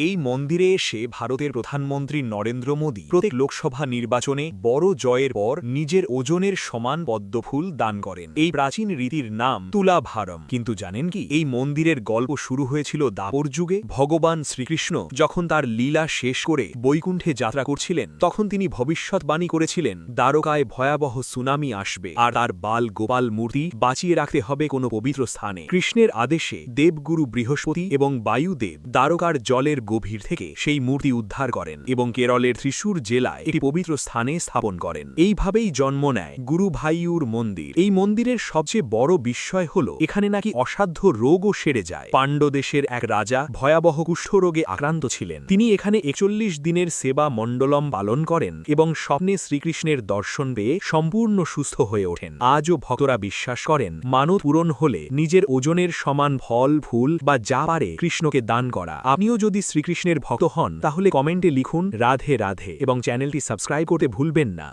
এই মন্দিরে এসে ভারতের প্রধানমন্ত্রী নরেন্দ্র মোদী প্রত্যেক লোকসভা নির্বাচনে বড় জয়ের পর নিজের ওজনের সমান পদ্মফুল দান করেন। এই প্রাচীন রীতির নাম তুলাভারম। কিন্তু জানেন কি, এই মন্দিরের গল্প শুরু হয়েছিল দাপর যুগে। ভগবান শ্রীকৃষ্ণ যখন তার লীলা শেষ করে বৈকুণ্ঠে যাত্রা করছিলেন, তখন তিনি ভবিষ্যৎবাণী করেছিলেন, দ্বারকায় ভয়াবহ সুনামি আসবে আর তার বাল গোপাল মূর্তি বাঁচিয়ে রাখতে হবে কোনো পবিত্র স্থানে। কৃষ্ণের আদেশে দেবগুরু বৃহস্পতি এবং বায়ুদেব দ্বারকার জলের গভীর থেকে সেই মূর্তি উদ্ধার করেন এবং কেরলের ত্রিশূর জেলায় একটি পবিত্র স্থানে স্থাপন করেন। এইভাবেই জন্ম নেয় গুরু ভাইয়ুর মন্দির। এই মন্দিরের সবচেয়ে বড় বিস্ময় হল, এখানে নাকি অসাধ্য রোগও সেরে যায়। পাণ্ডদেশের এক রাজা ভয়াবহ কুষ্ঠরোগে আক্রান্ত ছিলেন। তিনি এখানে একচল্লিশ দিনের সেবা মণ্ডলম পালন করেন এবং স্বপ্নে শ্রীকৃষ্ণের দর্শন পেয়ে সম্পূর্ণ সুস্থ হয়ে ওঠেন। আজও ভক্তরা বিশ্বাস করেন মানত পূরণ হলে নিজের ওজনের সমান ফল, ফুল বা যা পারে কৃষ্ণকে দান করা। আপনিও যদি শ্রীকৃষ্ণের ভক্ত হন তাহলে কমেন্টে লিখুন রাধে রাধে এবং চ্যানেলটি সাবস্ক্রাইব করতে ভুলবেন না।